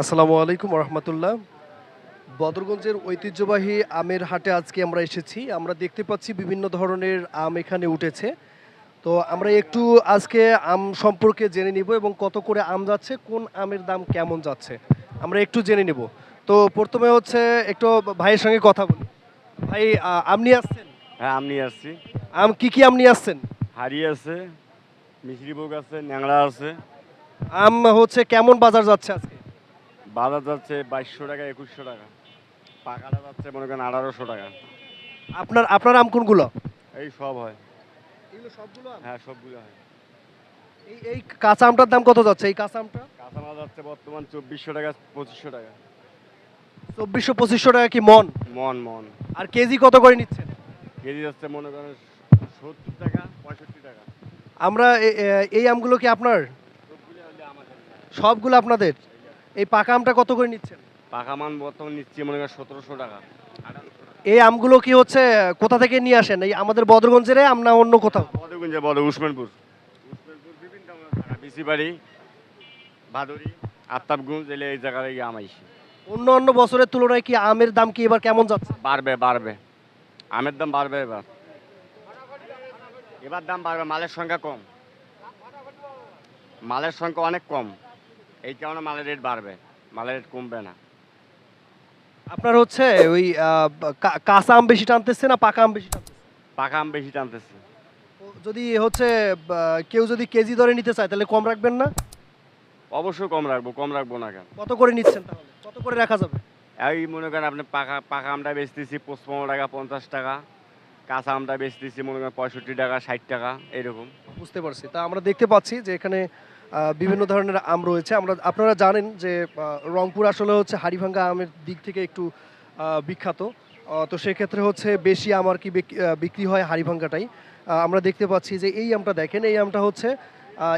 আসসালামু আলাইকুম রহমতুল্লাহ বদরগঞ্জের ঐতিহ্যবাহী আমের হাটে আজকে আমরা এসেছি। আমরা দেখতে পাচ্ছি বিভিন্ন ধরনের আম এখানে উঠেছে। তো আমরা একটু আজকে আম সম্পর্কে জেনে নিব এবং কত করে আম যাচ্ছে কোন আমের দাম কেমন যাচ্ছে আমরা একটু জেনে নিব। তো প্রথমে হচ্ছে একটু ভাইয়ের সঙ্গে কথা বলি। ভাই আম নিয়ে আসছেন? হ্যাঁ আমি নিয়ে আসছি। আম কি কি আম নিয়ে আসছেন? হাড়ি আছে মিশ্রিভোগ আছে ন্যাংড়া আছে। আম হচ্ছে কেমন বাজার যাচ্ছে আজকে? বাজার যাচ্ছে বাইশশো টাকা একুশশো টাকা। পাকাটা যাচ্ছে মনে করেন আঠারোশো টাকা। আপনার আপনার আম কোনগুলো? এই সব হয়। এগুলো সবগুলো হ্যাঁ সবগুলো হয়। এই এই কাঁচা আমটার দাম কত যাচ্ছে এই কাঁচা আমটা? কাঁচা মাল যাচ্ছে বর্তমান চব্বিশশো টাকা পঁচিশশো টাকা। চব্বিশশো পঁচিশশো টাকা কি মন? মন মন। আর কেজি কত করে নিচ্ছেন? কেজি যাচ্ছে মনে করেন সত্তর টাকা পঁয়ষট্টি টাকা। আমরা এই আমগুলো কি আপনার? আমাদের সবগুলো আপনাদের? এই পাকা আমটা কত করে নিচ্ছেন? পাকা মান বর্তমান নিচ্ছি মনে করেন সতেরোশো টাকা। এই আমগুলো কি হচ্ছে কোথা থেকে নিয়ে আসেন? এই আমাদের বদরগঞ্জের আম না অন্য কোথাও? বদগুঞ্জে বলে উসমানপুর। বিসিবাড়ি ভাদুরি আফতাবগুঞ্জ এলে এই জায়গায় গিয়ে আমাইছি অন্য অন্য বছরের তুলনায় কি আমের দাম কি এবার কেমন যাচ্ছে? বাড়বে বাড়বে। আমের দাম বাড়বে এবার। এবার দাম বাড়বে মালের সংখ্যা কম। মালের সংখ্যা অনেক কম। এই কারণে মালের রেট বাড়বে মালের রেট কমবে না। আপনার হচ্ছে ওই কাঁচা আম বেশি টানতেছে না পাকা আম বেশি টানতেছে? পাকা আম বেশি টানতেছে। যদি হচ্ছে কেউ যদি কেজি ধরে নিতে চায় তাহলে কম রাখবেন না? অবশ্যই কম রাখব কম রাখব না কেন? কত করে নিচ্ছেন তাহলে? কত করে রাখা যাবে? এই মনে করেন আপনি পাকা পাকা আমটা বেচতেছি পঁচপন্ন টাকা পঞ্চাশ টাকা। কাঁচা আমটা বেচতেছি মনে করেন পঁয়ষট্টি টাকা ষাট টাকা এরকম। বুঝতে পারছি। তা আমরা দেখতে পাচ্ছি যে এখানে বিভিন্ন ধরনের আম রয়েছে। আমরা, আপনারা জানেন যে রংপুর আসলে হচ্ছে হাড়িভাঙ্গা আমের দিক থেকে একটু বিখ্যাত। তো সেক্ষেত্রে হচ্ছে বেশি আম আর কি বিক- বিক্রি হয় হাড়িভাঙ্গাটাই। আমরা দেখতে পাচ্ছি যে এই আমটা দেখেন, এই আমটা হচ্ছে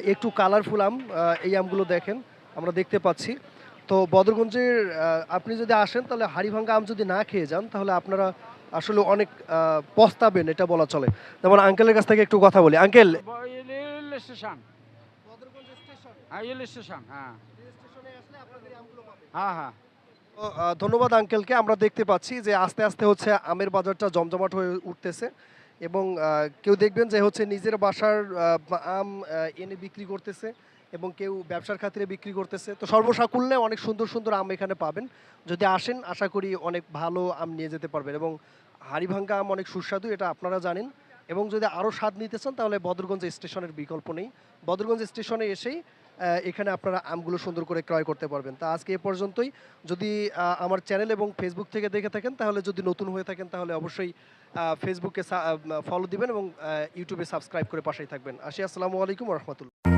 একটু কালারফুল আম এই আমগুলো দেখেন, আমরা দেখতে পাচ্ছি। তো বদরগঞ্জের আপনি যদি আসেন, তাহলে হাড়িভাঙ্গা আম যদি না খেয়ে যান, তাহলে আপনারা আসলে অনেক পস্তাবেন, এটা বলা চলে। যেমন আঙ্কেলের কাছ থেকে একটু কথা বলি। আঙ্কেল! স্টেশন রেল স্টেশন হ্যাঁ। হ্যাঁ হ্যাঁ। ধন্যবাদ আঙ্কেলকে। আমরা দেখতে পাচ্ছি যে আস্তে আস্তে হচ্ছে আমের বাজারটা জমজমাট হয়ে উঠতেছে এবং কেউ দেখবেন যে হচ্ছে নিজের বাসার আম এনে বিক্রি করতেছে এবং কেউ ব্যবসার খাতিরে বিক্রি করতেছে। তো সর্বসাকুল্যে অনেক সুন্দর সুন্দর আম এখানে পাবেন। যদি আসেন আশা করি অনেক ভালো আম নিয়ে যেতে পারবেন এবং হাড়িভাঙ্গা আম অনেক সুস্বাদু এটা আপনারা জানেন। এবং যদি আরও স্বাদ নিতে চান তাহলে বদরগঞ্জ স্টেশনের বিকল্প নেই। বদরগঞ্জ স্টেশনে এসেই এখানে আপনারা আমগুলো সুন্দর করে ক্রয় করতে পারবেন। তা আজকে এ পর্যন্তই। যদি আমার চ্যানেল এবং ফেসবুক থেকে দেখে থাকেন, তাহলে যদি নতুন হয়ে থাকেন, তাহলে অবশ্যই ফেসবুকে ফলো দিবেন এবং ইউটিউবে সাবস্ক্রাইব করে পাশেই থাকবেন। আসি, আসসালামু আলাইকুম রহমতুল্লাহ।